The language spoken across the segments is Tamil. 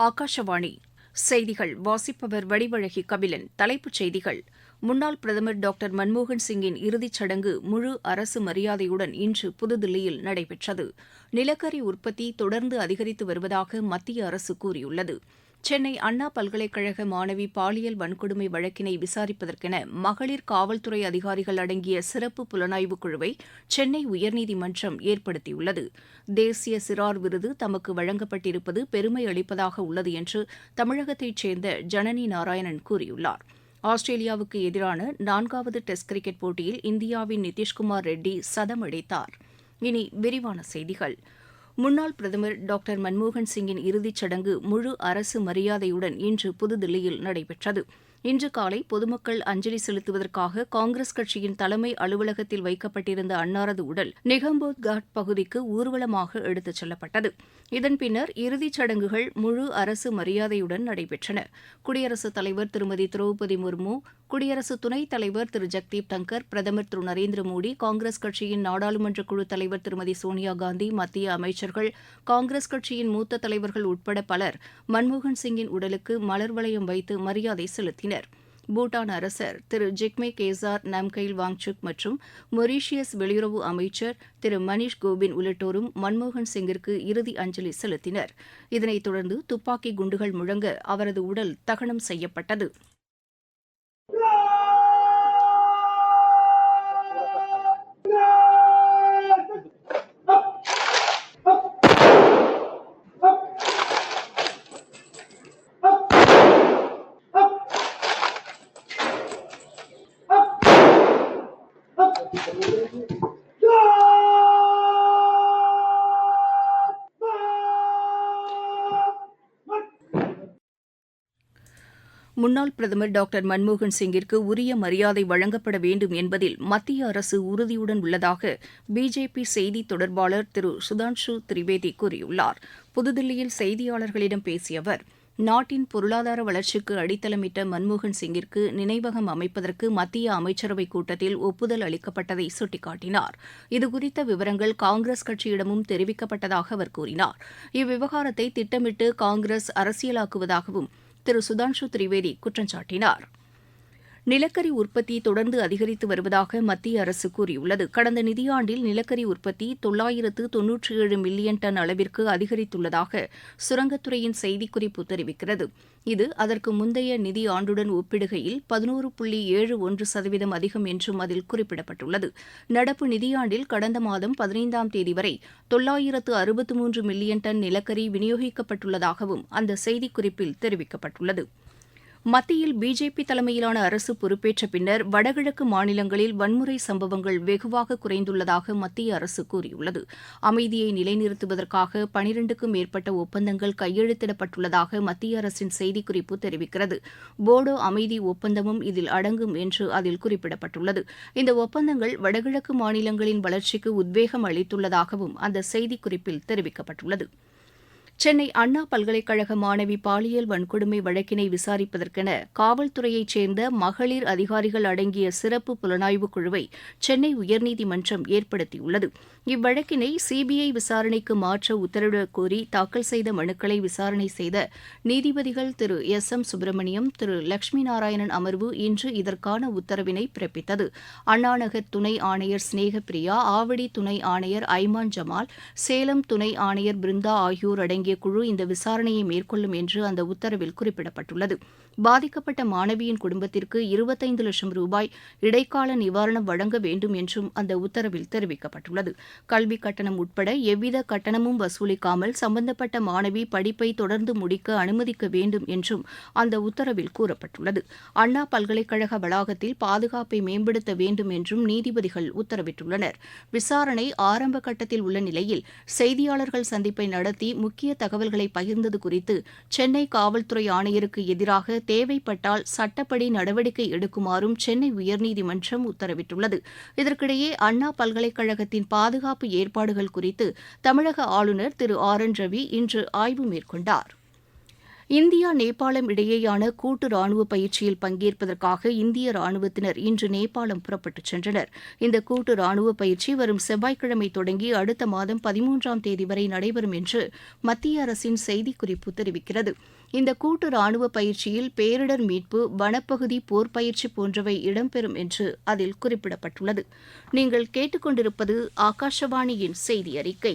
ஆகாஷவாணி. செய்திகள் வாசிப்பவர் வடிவழகி கபிலன். தலைப்புச் செய்திகள். முன்னாள் பிரதமர் டாக்டர் மன்மோகன் சிங்கின் இறுதிச் சடங்கு முழு அரசு மரியாதையுடன் இன்று புதுதில்லியில் நடைபெற்றது. நிலக்கரி உற்பத்தி தொடர்ந்து அதிகரித்து வருவதாக மத்திய அரசு கூறியுள்ளது. சென்னை அண்ணா பல்கலைக்கழக மாணவி பாலியல் வன்கொடுமை வழக்கினை விசாரிப்பதற்கென மகளிர் காவல்துறை அதிகாரிகள் அடங்கிய சிறப்பு புலனாய்வு குழுவை சென்னை உயர்நீதிமன்றம் ஏற்படுத்தியுள்ளது. தேசிய சிறார் விருது தமக்கு வழங்கப்பட்டிருப்பது பெருமை அளிப்பதாக உள்ளது என்று தமிழகத்தைச் சேர்ந்த ஜனனி நாராயணன் கூறியுள்ளார். ஆஸ்திரேலியாவுக்கு எதிரான நான்காவது டெஸ்ட் கிரிக்கெட் போட்டியில் இந்தியாவின் நிதிஷ்குமார் ரெட்டி சதம் இனி விரிவான செய்திகள். முன்னாள் பிரதமர் டாக்டர் மன்மோகன் சிங்கின் இறுதிச் சடங்கு முழு அரசு மரியாதையுடன் இன்று புதுதில்லியில் நடைபெற்றது. இன்று காலை பொதுமக்கள் அஞ்சலி செலுத்துவதற்காக காங்கிரஸ் கட்சியின் தலைமை அலுவலகத்தில் வைக்கப்பட்டிருந்த அன்னாரது உடல் நிகம்போத் காட் பகுதிக்கு ஊர்வலமாக எடுத்துச் செல்லப்பட்டது. இதன் பின்னர் இறுதிச் சடங்குகள் முழு அரசு மரியாதையுடன் நடைபெற்றன. குடியரசுத் தலைவர் திருமதி திரௌபதி முர்மு குடியரசு துணைத் தலைவர் திரு. ஜெக்தீப் தங்கர் பிரதமர் திரு. நரேந்திர மோடி காங்கிரஸ் கட்சியின் நாடாளுமன்ற குழு தலைவர் திருமதி சோனியா காந்தி மத்திய அமைச்சர்கள் காங்கிரஸ் கட்சியின் மூத்த தலைவர்கள் உட்பட பலர் மன்மோகன் சிங்கின் உடலுக்கு மலர் வளையம் வைத்து மரியாதை செலுத்தினர். பூட்டான் அரசர் திரு ஜிக்மே கேசார் நம்கைல் வாங்சுக் மற்றும் மொரீஷியஸ் வெளியுறவு அமைச்சர் திரு மணிஷ் கோபின் உள்ளிட்டோரும் மன்மோகன் சிங்கிற்கு இறுதி அஞ்சலி செலுத்தினர். இதனைத் தொடர்ந்து துப்பாக்கி குண்டுகள் முழங்க அவரது உடல் தகனம் செய்யப்பட்டது. முன்னாள் பிரதமர் டாக்டர் மன்மோகன் சிங்கிற்கு உரிய மரியாதை வழங்கப்பட வேண்டும் என்பதில் மத்திய அரசு உறுதியுடன் உள்ளதாக பிஜேபி செய்தி தொடர்பாளர் திரு சுதான்ஷு திரிவேதி கூறியுள்ளார். புதுதில்லியில் செய்தியாளர்களிடம் பேசிய அவர் நாட்டின் பொருளாதார வளர்ச்சிக்கு அடித்தளமிட்ட மன்மோகன் சிங்கிற்கு நினைவகம் அமைப்பதற்கு மத்திய அமைச்சரவைக் கூட்டத்தில் ஒப்புதல் அளிக்கப்பட்டதை சுட்டிக்காட்டினார். இதுகுறித்த விவரங்கள் காங்கிரஸ் கட்சியிடமும் தெரிவிக்கப்பட்டதாக அவர் கூறினார். இவ்விவகாரத்தை திட்டமிட்டு காங்கிரஸ் அரசியலாக்குவதாகவும் திரு சுதான்ஷு திரிவேதி குற்றம் சாட்டினாா் நிலக்கரி உற்பத்தி தொடர்ந்து அதிகரித்து வருவதாக மத்திய அரசு கூறியுள்ளது. கடந்த நிதியாண்டில் நிலக்கரி உற்பத்தி தொள்ளாயிரத்து தொன்னூற்றி ஏழு மில்லியன் டன் அளவிற்கு அதிகரித்துள்ளதாக சுரங்கத்துறையின் செய்திக்குறிப்பு தெரிவிக்கிறது. இது அதற்கு முந்தைய நிதி ஆண்டுடன் ஒப்பிடுகையில் பதினோரு புள்ளி ஏழு ஒன்று சதவீதம் அதிகம் என்றும் அதில் குறிப்பிடப்பட்டுள்ளது. நடப்பு நிதியாண்டில் கடந்த மாதம் பதினைந்தாம் தேதி வரை தொள்ளாயிரத்து அறுபத்து மூன்று மில்லியன் டன் நிலக்கரி விநியோகிக்கப்பட்டுள்ளதாகவும் அந்த செய்திக்குறிப்பில் தெரிவிக்கப்பட்டுள்ளது. மத்தியில் பிஜேபி தலைமையிலான அரசு பொறுப்பேற்ற பின்னர் வடகிழக்கு மாநிலங்களில் வன்முறை சம்பவங்கள் வெகுவாக குறைந்துள்ளதாக மத்திய அரசு கூறியுள்ளது. அமைதியை நிலைநிறுத்துவதற்காக பனிரெண்டுக்கும் மேற்பட்ட ஒப்பந்தங்கள் கையெழுத்திடப்பட்டுள்ளதாக மத்திய அரசின் செய்திக்குறிப்பு தெரிவிக்கிறது. போடோ அமைதி ஒப்பந்தமும் இதில் அடங்கும் என்று அதில் குறிப்பிடப்பட்டுள்ளது. இந்த ஒப்பந்தங்கள் வடகிழக்கு மாநிலங்களின் வளர்ச்சிக்கு உத்வேகம் அளித்துள்ளதாகவும் அந்த செய்திக்குறிப்பில் தெரிவிக்கப்பட்டுள்ளது. சென்னை அண்ணா பல்கலைக்கழக மாணவி பாலியல் வன்கொடுமை வழக்கினை விசாரிப்பதற்கென காவல்துறையைச் சேர்ந்த மகளிர் அதிகாரிகள் அடங்கிய சிறப்பு புலனாய்வுக் குழுவை சென்னை உயர்நீதிமன்றம் ஏற்படுத்தியுள்ளது. இவ்வழக்கினை சிபிஐ விசாரணைக்கு மாற்ற உத்தரவிடக் கோரி தாக்கல் செய்த மனுக்களை விசாரணை செய்த நீதிபதிகள் திரு எஸ். எம். சுப்பிரமணியம் திரு லட்சுமி நாராயணன் அமர்வு இன்று இதற்கான உத்தரவினை பிறப்பித்தது. அண்ணாநகர் துணை ஆணையர் ஸ்னேகப்பிரியா ஆவடி துணை ஆணையர் ஐமான் ஜமால் சேலம் துணை ஆணையர் பிருந்தா ஆகியோர் அடங்கிய அடங்கிய குழு இந்த விசாரணையை மேற்கொள்ளும் என்று அந்த உத்தரவில் குறிப்பிடப்பட்டுள்ளது. பாதிக்கப்பட்ட மாணவியின் குடும்பத்திற்கு இருபத்தைந்து லட்சம் ரூபாய் இடைக்கால நிவாரணம் வழங்க வேண்டும் என்றும் அந்த உத்தரவில் தெரிவிக்கப்பட்டுள்ளது. கல்வி கட்டணம் உட்பட எவ்வித கட்டணமும் வசூலிக்காமல் சம்பந்தப்பட்ட மாணவி படிப்பை தொடர்ந்து முடிக்க அனுமதிக்க வேண்டும் என்றும் அந்த உத்தரவில் கூறப்பட்டுள்ளது. அண்ணா பல்கலைக்கழக வளாகத்தில் பாதுகாப்பை மேம்படுத்த வேண்டும் என்றும் நீதிபதிகள் உத்தரவிட்டுள்ளனர். விசாரணை ஆரம்ப கட்டத்தில் உள்ள நிலையில் செய்தியாளர்கள் சந்திப்பை நடத்தி முக்கிய தகவல்களை பகிர்ந்தது குறித்து சென்னை காவல்துறை ஆணையருக்கு எதிராக தேவைப்பட்டால் சட்டப்படி நடவடிக்கை எடுக்குமாறும் சென்னை உயர்நீதிமன்றம் உத்தரவிட்டுள்ளது. இதற்கிடையே அண்ணா பல்கலைக்கழகத்தின் பாதுகாப்பு ஏற்பாடுகள் குறித்து தமிழக ஆளுநர் திரு ஆர் என் ரவி இன்று ஆய்வு மேற்கொண்டார். இந்தியா நேபாளம் இடையேயான கூட்டு ராணுவ பயிற்சியில் பங்கேற்பதற்காக இந்திய ராணுவத்தினர் இன்று நேபாளம் புறப்பட்டுச் சென்றனர். இந்த கூட்டு ராணுவ பயிற்சி வரும் செவ்வாய்க்கிழமை தொடங்கி அடுத்த மாதம் பதிமூன்றாம் தேதி வரை நடைபெறும் என்று மத்திய அரசின் செய்திக்குறிப்பு தெரிவிக்கிறது. இந்த கூட்டு ராணுவ பயிற்சியில் பேரிடர் மீட்பு வனப்பகுதி போர் பயிற்சி போன்றவை இடம்பெறும் என்று அதில் குறிப்பிடப்பட்டுள்ளது. நீங்கள் கேட்டுக்கொண்டிருப்பது ஆகாஷவாணியின் செய்தி அறிக்கை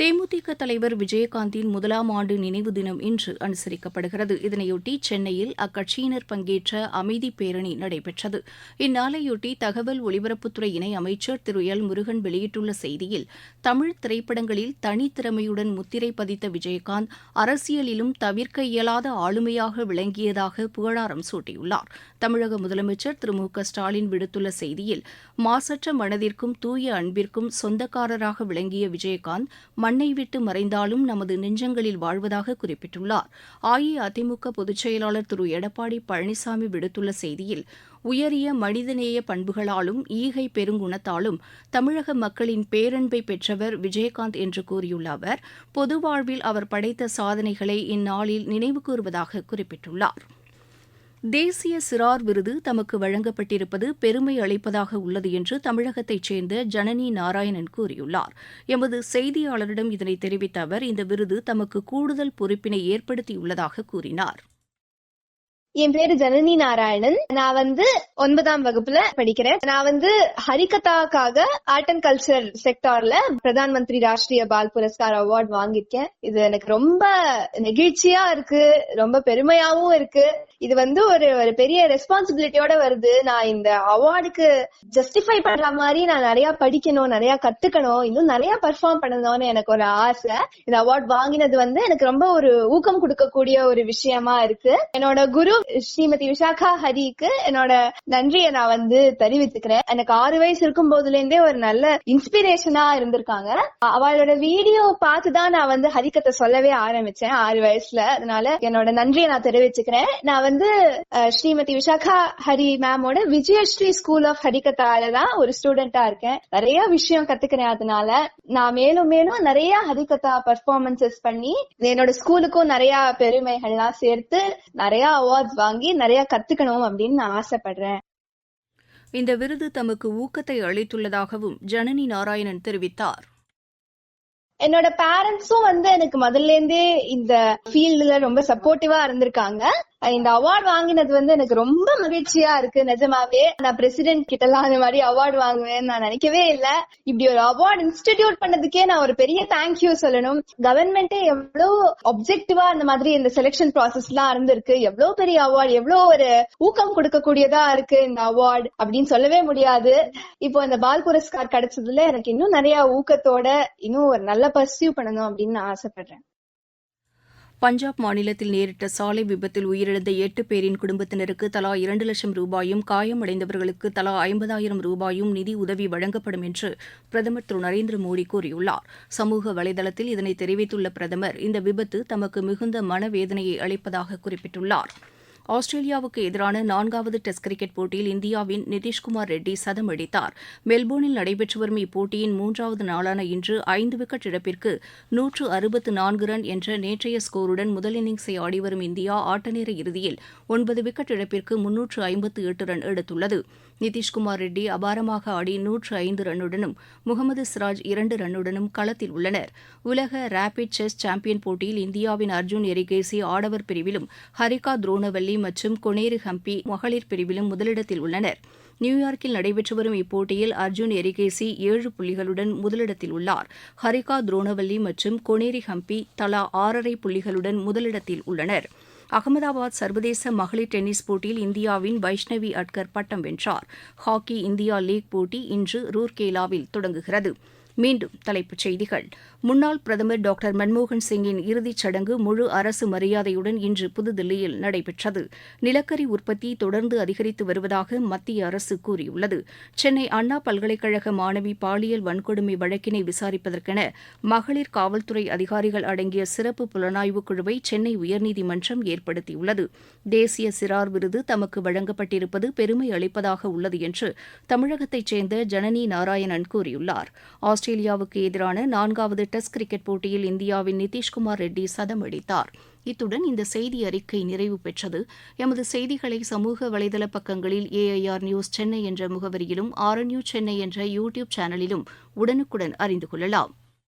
தேமுதிக தலைவர் விஜயகாந்தின் முதலாம் ஆண்டு நினைவு தினம் இன்று அனுசரிக்கப்படுகிறது. இதனையொட்டி சென்னையில் அக்கட்சியினர் பங்கேற்ற அமைதி பேரணி நடைபெற்றது. இந்நாளையொட்டி தகவல் ஒலிபரப்புத்துறை இணை அமைச்சர் திரு. எல். முருகன் வெளியிட்டுள்ள செய்தியில் தமிழ் திரைப்படங்களில் தனித்திறமையுடன் முத்திரை பதித்த விஜயகாந்த் அரசியலிலும் தவிர்க்க இயலாத ஆளுமையாக விளங்கியதாக புகழாரம் சூட்டியுள்ளார். தமிழக முதலமைச்சர் திரு. மு. க. ஸ்டாலின் விடுத்துள்ள செய்தியில் மாசற்ற மனதிற்கும் தூய அன்பிற்கும் சொந்தக்காரராக விளங்கிய விஜயகாந்த் மண்ணை விட்டு மறைந்தாலும் நமது நெஞ்சங்களில் வாழ்வதாக குறிப்பிட்டுள்ளார். அஇஅதிமுக பொதுச் செயலாளர் திரு. எடப்பாடி பழனிசாமி விடுத்துள்ள செய்தியில் உயரிய மனிதநேய பண்புகளாலும் ஈகை பெருங்குணத்தாலும் தமிழக மக்களின் பேரன்பை பெற்றவர் விஜயகாந்த் என்று கூறியுள்ள அவர் பொது வாழ்வில் அவர் படைத்த சாதனைகளை இந்நாளில் நினைவுகூறுவதாக குறிப்பிட்டுள்ளார். தேசிய சிறார் விருது தமக்கு வழங்கப்பட்டிருப்பது பெருமை அளிப்பதாக உள்ளது என்று தமிழகத்தைச் சேர்ந்த ஜனனி நாராயணன் கூறியுள்ளார். எமது செய்தியாளரிடம் இதனை தெரிவித்த அவர் இந்த விருது தமக்கு கூடுதல் பொறுப்பினை ஏற்படுத்தியுள்ளதாக கூறினார். என் பேரு ஜனனி நாராயணன். நான் வந்து ஒன்பதாம் வகுப்புல படிக்கிறேன். நான் வந்து ஹரிகதாக்காக ஆர்ட் அண்ட் கல்ச்சர் செக்டார்ல பிரதான் மந்திரி ராஷ்டிரிய பால் புரஸ்கார் அவார்ட் வாங்கியிருக்கேன். இது எனக்கு ரொம்ப நெகிழ்ச்சியா இருக்கு. ரொம்ப பெருமையாவும் இருக்கு. இது வந்து ஒரு ஒரு பெரிய ரெஸ்பான்சிபிலிட்டியோட வருது. நான் இந்த அவார்டுக்கு ஜஸ்டிஃபை பண்ற மாதிரி நான் நிறைய படிக்கணும் நிறைய கத்துக்கணும். இன்னும் நிறைய பெர்ஃபார்ம் பண்ணணும்னு எனக்கு ஒரு ஆசை. இந்த அவார்ட் வாங்கினது வந்து எனக்கு ரொம்ப ஒரு ஊக்கம் கொடுக்கக்கூடிய ஒரு விஷயமா இருக்கு. என்னோட குரு ஸ்ரீமதி விசாகா ஹரிக்கு என்னோட நன்றியை நான் வந்து தெரிவித்துக்கிறேன். எனக்கு ஆறு வயசு இருக்கும் போதுல இருந்தே ஒரு நல்ல இன்ஸ்பிரேஷனா இருந்திருக்காங்க. அவளோட வீடியோ பார்த்துதான் நான் வந்து ஹரிக்கத்தை சொல்லவே ஆரம்பிச்சேன் ஆறு வயசுல. அதனால என்னோட நன்றியை நான் தெரிவிச்சுக்கிறேன். நான் வந்து ஸ்ரீமதி விசாகா ஹரி மேமோட விஜயஸ்ரீ ஸ்கூல் ஆஃப் ஹரிகத்தால தான் ஒரு ஸ்டூடெண்டா இருக்கேன். நிறைய விஷயம் கத்துக்கிறேன் அதனால நான் மேலும் மேலும் நிறைய ஹரிகதா பர்ஃபார்மன்சஸ் பண்ணி என்னோட ஸ்கூலுக்கும் நிறைய பெருமைகள்லாம் சேர்த்து நிறைய அவார்ட்ஸ் வாங்கி நிறைய கத்துக்கணும் அப்படின்னு நான் ஆசைப்படுறேன். இந்த விருது தமக்கு ஊக்கத்தை அளித்துள்ளதாகவும் ஜனனி நாராயணன் தெரிவித்தார். என்னோட பேரண்ட்ஸும் வந்து எனக்கு முதல்ல இருந்தே இந்த ஃபீல்டுல ரொம்ப சப்போர்ட்டிவா இருந்திருக்காங்க. இந்த அவார்ட் வாங்கினது வந்து எனக்கு ரொம்ப மகிழ்ச்சியா இருக்கு நிஜமாவே. நான் பிரசிடென்ட் கிட்ட எல்லாம் அந்த மாதிரி அவார்டு வாங்குவேன் நான் நினைக்கவே இல்ல. இப்படி ஒரு அவார்டு இன்ஸ்டிடியூட் பண்ணதுக்கே நான் ஒரு பெரிய தேங்க்யூ சொல்லணும். கவர்மெண்டே எவ்வளவு அப்செக்டிவா அந்த மாதிரி இந்த செலெக்ஷன் ப்ராசஸ் எல்லாம் இருந்திருக்கு. எவ்வளவு பெரிய அவார்டு எவ்வளவு ஒரு ஊக்கம் கொடுக்கக்கூடியதா இருக்கு இந்த அவார்டு அப்படின்னு சொல்லவே முடியாது. இப்போ இந்த பால் புரஸ்கார் கிடைச்சதுல எனக்கு இன்னும் நிறைய ஊக்கத்தோட இன்னும் ஒரு நல்ல பர்சியூ பண்ணணும் அப்படின்னு நான் ஆசைப்படுறேன். பஞ்சாப் மாநிலத்தில் நேரிட்ட சாலை விபத்தில் உயிரிழந்த எட்டு பேரின் குடும்பத்தினருக்கு தலா இரண்டு லட்சம் ரூபாயும் காயமடைந்தவர்களுக்கு தலா ஐம்பதாயிரம் ரூபாயும் நிதி உதவி வழங்கப்படும் என்று பிரதமர் திரு. நரேந்திர மோடி கூறியுள்ளார். சமூக வலைதளத்தில் இதனை தெரிவித்துள்ள பிரதமர் இந்த விபத்து தமக்கு மிகுந்த மனவேதனையை அளிப்பதாக குறிப்பிட்டுள்ளார். ஆஸ்திரேலியாவுக்கு எதிரான நான்காவது டெஸ்ட் கிரிக்கெட் போட்டியில் இந்தியாவின் நிதிஷ்குமார் ரெட்டி சதம் அடித்தார். மெல்போர்னில் நடைபெற்று வரும் இப்போட்டியின் மூன்றாவது நாளான இன்று ஐந்து விக்கெட் இழப்பிற்கு நூற்று அறுபத்து நான்கு ரன் என்ற நேற்றைய ஸ்கோருடன் முதல் இன்னிங்ஸை ஆடிவரும் இந்தியா ஆட்டநேர இறுதியில் ஒன்பது விக்கெட் இழப்பிற்கு முன்னூற்று ஐம்பத்து எட்டு ரன் எடுத்துள்ளது. நிதிஷ்குமார் ரெட்டி அபாரமாக ஆடி நூற்று ஐந்து ரன்னுடனும் முகமது சிராஜ் இரண்டு ரன்னுடனும் களத்தில் உள்ளனர். உலக ரேபிட் செஸ் சாம்பியன் போட்டியில் இந்தியாவின் அர்ஜுன் எரிகேசி ஆடவர் பிரிவிலும் ஹரிகா துரோணவல்லி மற்றும் கொனேரு ஹம்பி மகளிர் பிரிவிலும் முதலிடத்தில் உள்ளனர். நியூயார்க்கில் நடைபெற்று வரும் இப்போட்டியில் அர்ஜுன் எரிகேசி ஏழு புள்ளிகளுடன் முதலிடத்தில் உள்ளார். ஹரிகா துரோணவல்லி மற்றும் கொனேரி ஹம்பி தலா ஆறரை புள்ளிகளுடன் முதலிடத்தில் உள்ளனர். அகமதாபாத் சர்வதேச மகளிர் டென்னிஸ் போட்டியில் இந்தியாவின் வைஷ்ணவி அட்கர் பட்டம் வென்றார். ஹாக்கி இந்தியா லீக் போட்டி இன்று ரூர்கேலாவில் தொடங்குகிறது. மீண்டும் தலைப்புச் செய்திகள். முன்னாள் பிரதமர் டாக்டர் மன்மோகன் சிங்கின் இறுதிச் சடங்கு முழு அரசு மரியாதையுடன் இன்று புதுதில்லியில் நடைபெற்றது. நிலக்கரி உற்பத்தி தொடர்ந்து அதிகரித்து வருவதாக மத்திய அரசு கூறியுள்ளது. சென்னை அண்ணா பல்கலைக்கழக மாணவி பாலியல் வன்கொடுமை வழக்கினை விசாரிப்பதற்கென மகளிர் காவல்துறை அதிகாரிகள் அடங்கிய சிறப்பு புலனாய்வு குழுவை சென்னை உயர்நீதிமன்றம் ஏற்படுத்தியுள்ளது. தேசிய சிறார் விருது தமக்கு வழங்கப்பட்டிருப்பது பெருமை அளிப்பதாக உள்ளது என்று தமிழகத்தைச் சேர்ந்த ஜனனி நாராயணன் கூறியுள்ளார். ஆஸ்திரேலியாவுக்கு எதிரான நான்காவது டெஸ்ட் கிரிக்கெட் போட்டியில் இந்தியாவின் நிதிஷ்குமார் ரெட்டி சதம் அடித்தார். இத்துடன் இந்த செய்தி அறிக்கை நிறைவு பெற்றது. எமது செய்திகளை சமூக வலைதள பக்கங்களில் ஏஐஆர் நியூஸ் சென்னை என்ற முகவரியிலும் ஆர்என்யூ சென்னை என்ற யூடியூப் சேனலிலும் உடனுக்குடன் அறிந்து கொள்ளலாம்.